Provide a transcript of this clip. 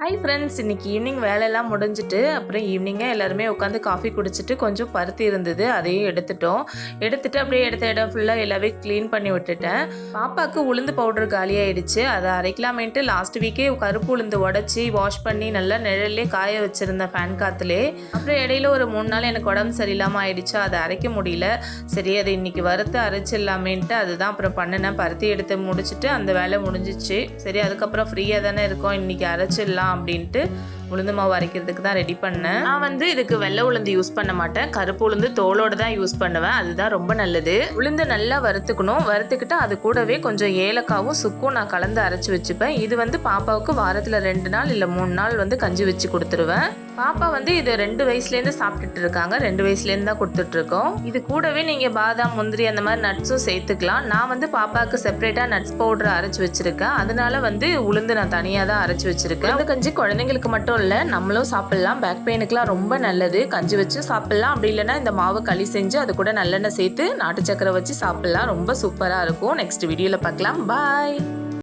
Hi friends இன்னைக்கு evening வேலையெல்லாம் முடிஞ்சிட்டு அப்புறம் ஈவினிங்காக எல்லாருமே உட்காந்து காஃபி குடிச்சிட்டு கொஞ்சம் பருத்தி இருந்தது அதையும் எடுத்துட்டோம். எடுத்துட்டு அப்படியே எடுத்த இடம் ஃபுல்லாக எல்லாமே க்ளீன் பண்ணி விட்டுட்டேன். பாப்பாவுக்கு உளுந்து பவுடர் காலியாயிடுச்சு அதை அரைக்கலாமேன்ட்டு லாஸ்ட் வீக்கே கருப்பு உளுந்து உடச்சி வாஷ் பண்ணி நல்லா நிழல்லே காய வச்சுருந்தேன் ஃபேன் காற்றுலே அப்புறம் இடையில ஒரு மூணு நாள் எனக்கு உடம்பு சரியில்லாமல் ஆயிடுச்சு அதை அரைக்க முடியல. சரி அதை இன்னைக்கு வறுத்து அரைச்சிடலாமேன்ட்டு அதுதான் அப்புறம் பண்ணினேன். பருத்தி எடுத்து முடிச்சுட்டு அந்த வேலை முடிஞ்சிச்சு. சரி அதுக்கப்புறம் ஃப்ரீயாக தானே இருக்கோம் இன்னைக்கு அரைச்சிடலாம். அப்படின்ட்டு உளுந்து மாவு அரைக்கிறதுக்கு தான் ரெடி பண்ணேன். நான் வந்து இதுக்கு வெள்ளை உளுந்து யூஸ் பண்ண மாட்டேன். கருப்பு உளுந்து தோலோட தான் யூஸ் பண்ணுவேன். அதுதான் ரொம்ப நல்லது. உளுந்து நல்லா வறுத்துக்கணும். வறுத்துக்கிட்டு அது கூடவே கொஞ்சம் ஏலக்காவும் சுக்கும் நான் கலந்து அரைச்சி வச்சுப்பேன். இது வந்து பாப்பாவுக்கு வாரத்தில் ரெண்டு நாள் இல்லை மூணு நாள் வந்து கஞ்சி வச்சு கொடுத்துருவேன். பாப்பா வந்து இது ரெண்டு வயசுலேருந்து சாப்பிட்டுட்டு இருக்காங்க. ரெண்டு வயசுலேருந்து தான் கொடுத்துட்டு இருக்கோம் இது கூடவே நீங்கள் பாதாம் முந்திரி அந்த மாதிரி நட்ஸும் சேர்த்துக்கலாம். நான் வந்து பாப்பாவுக்கு செப்பரேட்டாக நட்ஸ் பவுடர் அரைச்சி வச்சிருக்கேன். அதனால வந்து உளுந்து நான் தனியாக தான் அரைச்சி வச்சிருக்கேன். அது கஞ்சி குழந்தைங்களுக்கு மட்டும் இல்லை நம்மளும் சாப்பிட்லாம். பேக் பெயினுக்குலாம் ரொம்ப நல்லது. கஞ்சி வச்சு சாப்பிட்லாம். அப்படி இல்லைன்னா இந்த மாவு களி செஞ்சு அது கூட நல்லெண்ணெய் சேர்த்து நாட்டு சக்கரை வச்சு சாப்பிட்லாம். ரொம்ப சூப்பராக இருக்கும். நெக்ஸ்ட் வீடியோவில் பார்க்கலாம். பாய்